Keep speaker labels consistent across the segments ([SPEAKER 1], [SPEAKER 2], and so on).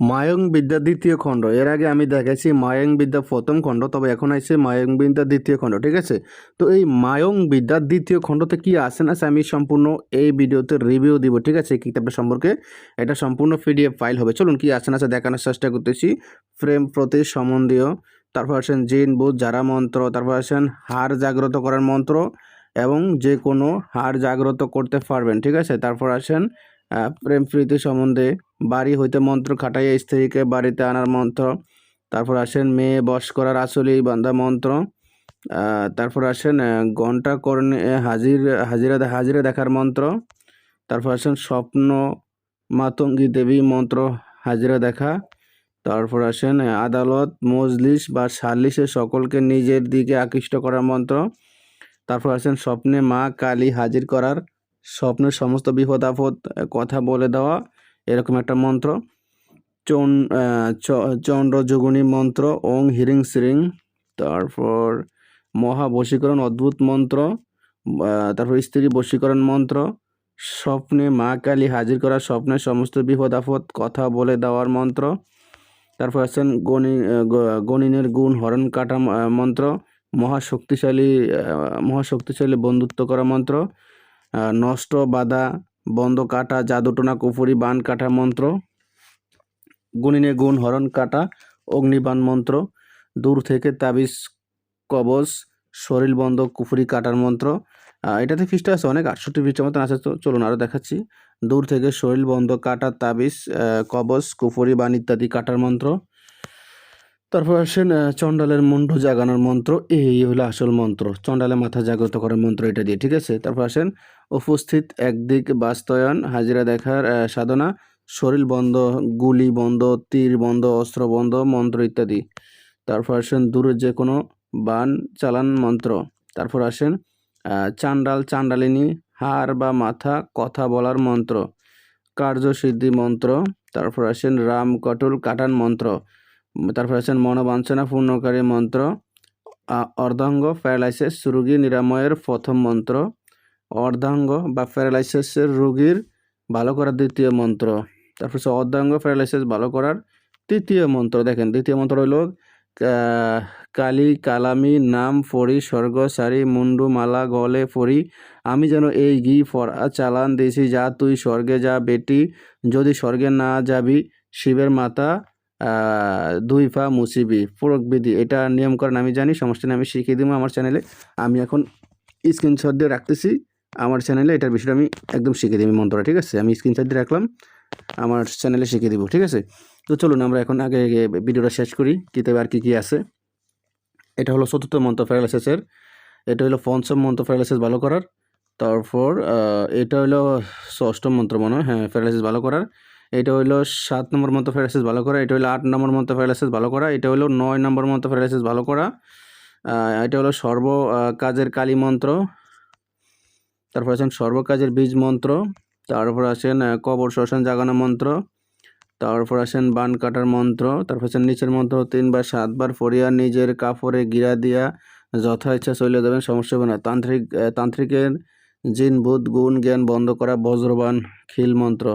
[SPEAKER 1] মায়ং বিদ্যা দ্বিতীয় খণ্ড। এর আগে আমি দেখেছি মায়ং বিদ্যা প্রথম খণ্ড, তবে এখন আছে মায়ং বিদ্যা দ্বিতীয় খণ্ড, ঠিক আছে? তো এই মায়ং বিদ্যা দ্বিতীয় খণ্ডতে কি আছে না আমি সম্পূর্ণ এই ভিডিওতে রিভিউ দিব, ঠিক আছে? এই কিতাবটা সম্পর্কে। এটা সম্পূর্ণ পিডিএফ ফাইল হবে। চলুন, কি আছে না দেখানোর চেষ্টা করতেছি। ফ্রেম প্রতি সম্বন্ধীয়। তারপর আসেন জিন, বুধ, যারা মন্ত্র। তারপর আসেন হার জাগ্রত করার মন্ত্র এবং যে কোনো হার জাগ্রত করতে পারবেন, ঠিক আছে? তারপর আসেন প্রেম প্রীতি সম্বন্ধে বাড়ি হইতে মন্ত্র খাটাইয়া স্ত্রীকে বাড়িতে আনার মন্ত্র। তারপর আসেন মেয়ে বশ করার আসলি বান্ধা মন্ত্র। তারপর আসেন ঘণ্টা কর্ণে হাজির, হাজিরা হাজিরা দেখার মন্ত্র। তারপর আসেন, স্বপ্ন মাতঙ্গী দেবী মন্ত্র, হাজিরা দেখা। তারপর আসেন আদালত, মজলিস বা সালিশে সকলকে নিজের দিকে আকৃষ্ট করার মন্ত্র। তারপর আসেন, স্বপ্নে মা কালী হাজির করার, স্বপ্নের সমস্ত বিপদ আপদ কথা বলে দেওয়া। এরকম একটা মন্ত্র। চন চন্দ্র যোগিনী মন্ত্র, ওং হিরিং সিরিং। তারপর মহা বশীকরণ, অদ্ভুত মন্ত্র। তারপর স্ত্রী বশীকরণ মন্ত্র। স্বপ্নে মা কালী হাজির করা স্বপ্নের সমস্ত বিপদ আপদ কথা বলে দেওয়ার মন্ত্র। তারপর আছেন গণি গণিনের গুণ, হরণ কাটা মন্ত্র। মহাশক্তিশালী মহাশক্তিশালী বন্ধুত্ব করা মন্ত্র। নষ্ট বাধা বন্ধ কাটা জাদুটোনা, কুফুরি, বান কাটা মন্ত্র, গুণিনে গুণ, হরণ কাটা, অগ্নিবাণ মন্ত্র, দূর থেকে তাবিজ কবচ শরীর বন্ধ, কুফুরি কাটার মন্ত্র। এটাতে ফিসটা আছে অনেক, আটষট্টি ফিসটার মতন আছে চলুন আরও দেখাচ্ছি। দূর থেকে শরীর বন্ধ, কাটা, তাবিজ কবচ কুফুরি, বান ইত্যাদি কাটার মন্ত্র। তারপর আসেন চণ্ডালের মুন্ডু জাগানোর মন্ত্র, এই হলো আসল মন্ত্র চণ্ডালের মাথা জাগ্রত করার মন্ত্র এটা দিয়ে, ঠিক আছে? তারপর আসেন উপস্থিত একদিক বাস্তবায়ন হাজিরা দেখার সাধনা, শরীর বন্ধ, গুলি বন্ধ, তীর বন্ধ, অস্ত্র বন্ধ, মন্ত্র ইত্যাদি। তারপর আসেন দূরে যে কোনো বান চালান মন্ত্র। তারপর আসেন চান্ডাল, চান্ডালিনী হার বা মাথা কথা বলার মন্ত্র, কার্যসিদ্ধি মন্ত্র। তারপর আসেন রাম কটুল কাটান মন্ত্র। তারপর আছেন মনোবাঞ্ছনা পূর্ণকারী মন্ত্র অর্ধাঙ্গ প্যারালাইসিস রোগী নিরাময়ের প্রথম মন্ত্র। অর্ধাঙ্গ বা প্যারালাইসিসের রোগীর ভালো করার দ্বিতীয় মন্ত্র। তারপর হচ্ছে অর্ধাঙ্গ প্যারালাইসিস ভালো করার তৃতীয় মন্ত্র। দেখেন দ্বিতীয় মন্ত্র হইল কালী কালামি নাম ফরি স্বর্গ সারি মুন্ডু মালা গলে ফড়ি। আমি যেন এই গি ফরা চালান দিয়েছি যা তুই স্বর্গে যা বেটি যদি স্বর্গে না যাবি শিবের মাতা দুই পা মুসিবি প্রকবিধি এটা নিয়মকরণ আমি জানি সমস্যা নেই, আমি শিখিয়ে দিব আমার চ্যানেলে। আমি এখন স্ক্রিনশট দিয়ে রাখতেছি। আমার চ্যানেলে এটার বিষয়টা আমি একদম শিখিয়ে দিই, আমি মন্ত্রটা, ঠিক আছে? আমি স্ক্রিনশট দিয়ে রাখলাম, আমার চ্যানেলে শিখিয়ে দিব, ঠিক আছে? তো চলুন আমরা এখন আগে ভিডিওটা শেষ করি, কিতাবে আর কী কী আছে। এটা হলো চতুর্থ মন্ত্র প্যারালাইসিসের এটা হলো পঞ্চম মন্ত্র প্যারালাইসিস ভালো করার, তারপর এটা হলো ষষ্ঠম মন্ত্র মনে হয় হ্যাঁ প্যারালাইসিস ভালো করার, এটা হলো সাত নম্বর মন্ত্র প্যারালাইসিস ভালো করা, এটা হলো আট নম্বর মন্ত্র প্যারালাইসিস ভালো করা, এটা হলো নয় নম্বর মন্ত্র প্যারালাইসিস ভালো করা এটা হলো সর্ব কাজের কালী মন্ত্র তারপর আছেন সর্বকাজের বীজ মন্ত্র, তারপর আছেন কবর শ্মশান জাগানো মন্ত্র, তারপর আসেন বান কাটার মন্ত্র, তারপর আছেন নিচের মন্ত্র তিনবার, সাতবার পড়িয়া নিজের কাপড়ে গিরা দিয়া যথা ইচ্ছা চলে যাবেন, সমস্যা হবে না। তান্ত্রিক তান্ত্রিকের জিন ভূত গুণ, জ্ঞান বন্ধ করা বজ্রবান খিল মন্ত্র।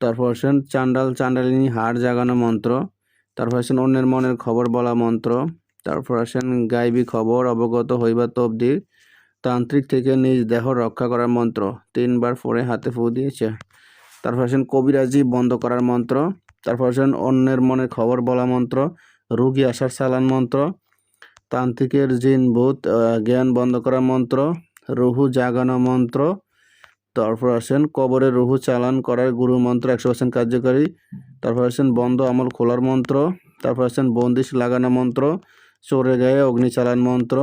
[SPEAKER 1] তারপর আসেন চান্ডাল, চান্ডালিনী, হাড় জাগানো মন্ত্র। তারপর আসেন অন্যের মনের খবর বলা মন্ত্র। তারপর আসেন গাইবী খবর, অবগত হইবা তবদির। তান্ত্রিক থেকে নিজ দেহ রক্ষা করার মন্ত্র। তিনবার পরে হাতে ফু দিয়েছে। তারপর আসেন কবিরাজি বন্ধ করার মন্ত্র। তারপর আসেন অন্যের মনের খবর বলা মন্ত্র। রুগী আসার চালান মন্ত্র। তান্ত্রিকের জিন ভূত জ্ঞান বন্ধ করার মন্ত্র। রুহু জাগানো মন্ত্র। তারপর আসেন কবরে রুহু চালান করার গুরু মন্ত্র একশো পার্সেন্ট কার্যকারী। তারপর আসেন বন্ধ আমল খোলার মন্ত্র। তারপর আসেন বন্দিশ লাগানো মন্ত্র। চোরে গায়ে অগ্নি চালান মন্ত্র।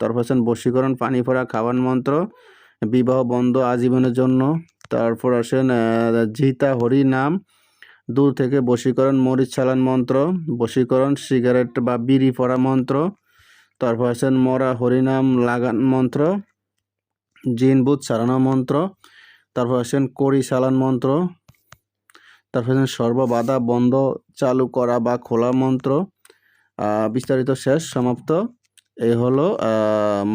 [SPEAKER 1] তারপর আসেন বশীকরণ পানি ফোড়া খাওয়ান মন্ত্র, বিবাহ বন্ধ আজীবনের জন্য। তারপর আসেন জিতা হরি নাম, দূর থেকে বশীকরণ মরিচ চালান মন্ত্র, বশীকরণ সিগারেট বা বিড়ি পড়া মন্ত্র। তারপর আসেন, মরা হরিনাম লাগান মন্ত্র, জিন বুথ চালানো মন্ত্র। তারপর আসেন, কড়ি চালান মন্ত্র। তারপর আসেন সর্ববাধা বন্ধ চালু করা বা খোলা মন্ত্র। বিস্তারিত শেষ, সমাপ্ত। এই হলো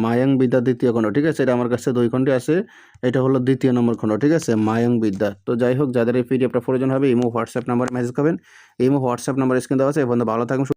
[SPEAKER 1] মায়াং বিদ্যা দ্বিতীয় খণ্ড, ঠিক আছে? এটা আমার কাছে দুই খণ্ডে আছে। এটা হলো দ্বিতীয় নম্বর খণ্ড, ঠিক আছে? মায়াং বিদ্যা। তো যাই হোক, যাদের এই পিডিএফটা প্রয়োজন হবে, ইমো, হোয়াটসঅ্যাপ নাম্বারে মেসেজ করবেন। ইমো, হোয়াটসঅ্যাপ নাম্বার স্ক্রিন দেওয়া আছে। এবং ভালো থাকুন